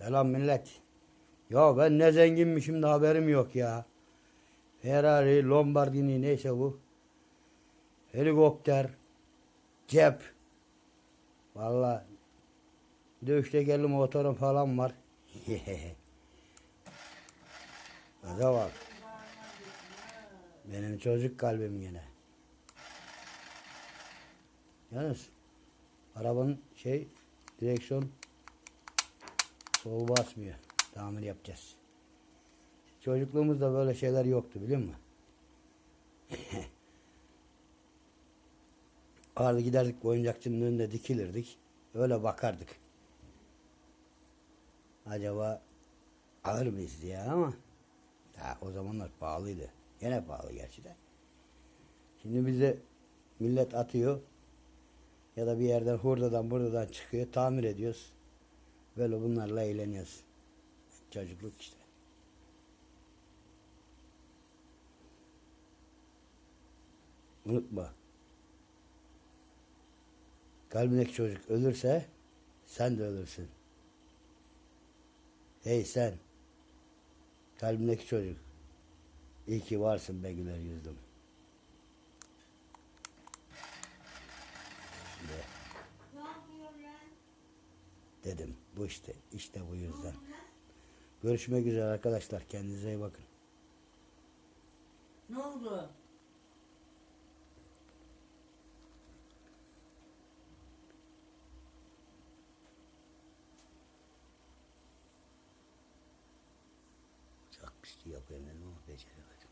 Selam millet. Ya ben ne zenginmişim de haberim yok ya. Ferrari, Lombardini neyse bu. Helikopter, cep. Valla dövüş tekerli motorum falan var. Hadi bak. Benim çocuk kalbim yine. Yalnız arabanın şey direksiyon sol basmıyor. Tamir yapacağız. Çocukluğumuzda böyle şeyler yoktu biliyor musun? Vardı giderdik oyuncakçının önünde dikilirdik. Öyle bakardık. Acaba alır mıyız diye ama ya o zamanlar pahalıydı. Gene pahalı gerçi de. Şimdi bize millet atıyor ya da bir yerden hurdadan buradan çıkıyor tamir ediyoruz. Böyle bunlarla eğleniyoruz. Çocukluk işte. Unutma. Kalbindeki çocuk ölürse sen de ölürsün. Hey sen. Kalbindeki çocuk. İyi ki varsın be güler yüzlüm. Şimdi Ne yapıyor lan? Dedim. Bu işte. işte bu yüzden. Görüşmek üzere arkadaşlar. Kendinize iyi bakın. Ne oldu? Çok pis yapıyorum dedim ama beceremedim.